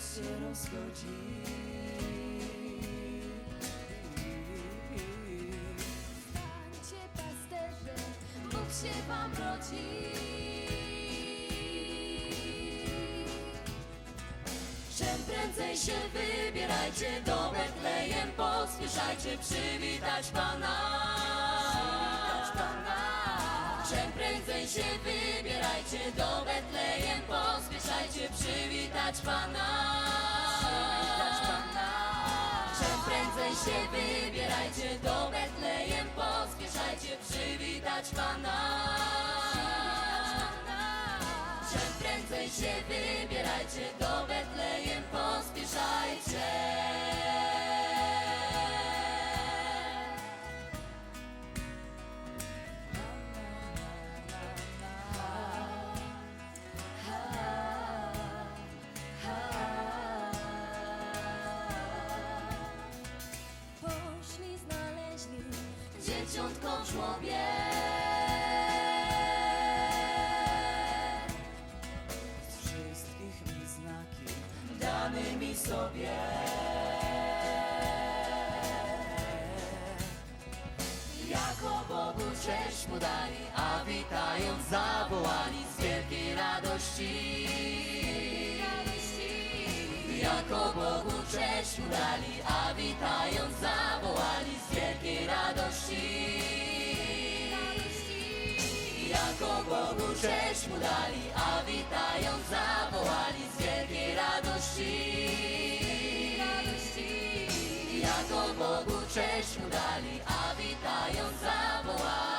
los się rozchodzi. Stańcie pasterze, Bóg się wam rodzi. Czym prędzej się wybierajcie do Betlejem, pospieszajcie przywitać Pana. Czym prędzej się wybierajcie do Betlejem, pospieszajcie przywitać Pana. Się wybierajcie do Betlejem, pospieszajcie przywitać Pana. Czym prędzej się wybierajcie do Betlejem, pospieszajcie. Dzieciątko w żłobie. Z wszystkich mi znaki danymi sobie. Jako Bogu cześć mu dali, a witając zawołali z wielkiej radości. Jako Bogu cześć mu dali, a witając zawołali z wielkiej radości. Bogu cześć mu dali, a witając zawołali z wielkiej radości. Jako Bogu cześć mu dali, a witając zawołali.